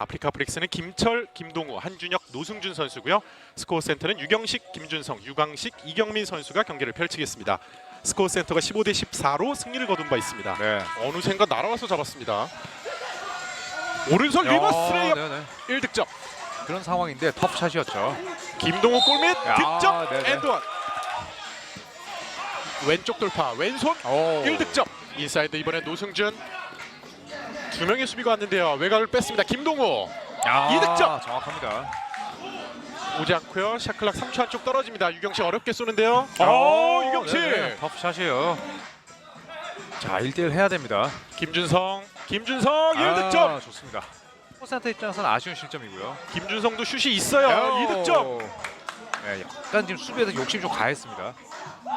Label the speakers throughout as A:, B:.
A: 아프리카 브릭스는 김철, 김동우, 한준혁, 노승준 선수고요. 스코어 센터는 유경식, 김준성, 유광식, 이경민 선수가 경기를 펼치겠습니다. 스코어 센터가 15대 14로 승리를 거둔 바 있습니다.
B: 네.
A: 어느샌가 날아와서 잡았습니다. 오른손 리버스 레이업
B: 네네.
A: 1득점.
B: 그런 상황인데 톱샷이었죠.
A: 김동우 골밑
B: 야,
A: 득점
B: 네네.
A: 엔드원. 왼쪽 돌파 왼손
B: 오.
A: 1득점. 인사이드 이번에 노승준 두 명의 수비가 왔는데요. 외곽을 뺐습니다. 김동우
B: 야,
A: 이득점.
B: 정확합니다.
A: 오지 않고요. 샤클락 3초 안쪽 떨어집니다. 유경식 어렵게 쏘는데요. 어, 유경식.
B: 네네. 톱샷이에요. 자, 1대1 해야 됩니다.
A: 김준성, 김준성 1득점.
B: 아, 좋습니다. 포센터 입장에서는 아쉬운 실점이고요.
A: 김준성도 슛이 있어요. 2득점.
B: 네, 약간 지금 수비에서 욕심 좀 가했습니다.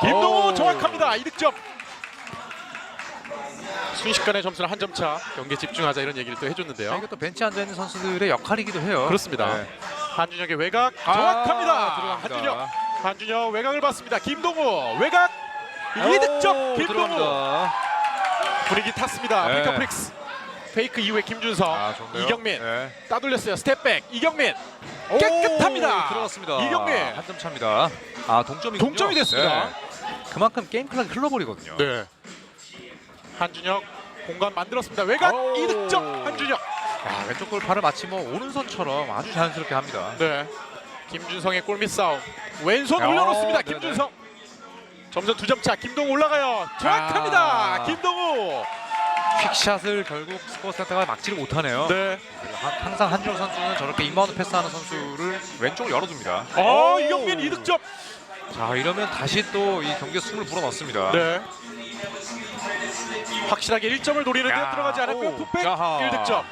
A: 김동우
B: 오.
A: 정확합니다. 2득점. 순식간에 점수는 한점 차. 경기에 집중하자 이런 얘기를 또
B: 자,
A: 해줬는데요.
B: 이것도 벤치 앉아 있는 선수들의 역할이기도 해요.
A: 그렇습니다.
B: 네.
A: 한준혁의 외곽
B: 아,
A: 정확합니다.
B: 들어갑니다.
A: 한준혁, 한준혁 외곽을 봤습니다. 김동우 외곽 2득점.
B: 오,
A: 김동우
B: 들어갑니다.
A: 분위기 탔습니다.
B: 네.
A: 아프리카 프릭스 페이크 이후에 김준성,
B: 아, 좋네요.
A: 이경민
B: 네.
A: 따돌렸어요. 스텝백 이경민
B: 오,
A: 깨끗합니다.
B: 들어갔습니다.
A: 이경민.
B: 한 점 차입니다. 아, 동점이군요.
A: 동점이 됐습니다.
B: 네. 그만큼 게임 클락이 흘러버리거든요.
A: 네. 한준혁 공간 만들었습니다. 외곽
B: 오.
A: 2득점 한준혁.
B: 야, 왼쪽 골파를 마치 뭐 오른손처럼 아주 자연스럽게 합니다.
A: 네. 김준성의 골밑 싸움. 왼손
B: 야,
A: 올려놓습니다.
B: 네네.
A: 김준성. 점점 두 점 차. 김동우 올라가요. 정확합니다.
B: 아.
A: 김동우.
B: 퀵샷을 결국 스코어 센터가 막지를 못하네요.
A: 네.
B: 하- 항상 한준호 선수는 저렇게 인바운드 패스하는 선수를 왼쪽으로 열어둡니다.
A: 어
B: 오.
A: 이경민 2득점.
B: 자 이러면 다시 또 이 경기에 숨을 불어넣습니다.
A: 네. 확실하게 1점을 노리는데
B: 야.
A: 들어가지 않았고요.
B: 오.
A: 풋백
B: 야하.
A: 1득점.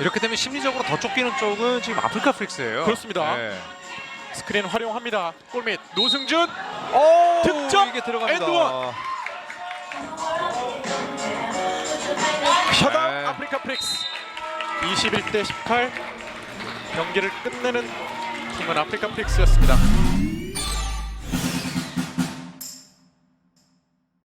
B: 이렇게 되면 심리적으로 더 쫓기는 쪽은 지금 아프리카 프릭스예요.
A: 그렇습니다.
B: 네.
A: 스크린 활용합니다. 골밑 노승준
B: 오,
A: 득점!
B: 이게 들어갑니다.
A: 엔드원! 셧아웃
B: 네.
A: 아프리카 프릭스 21대 18 경기를 끝내는 팀은 아프리카 프릭스였습니다.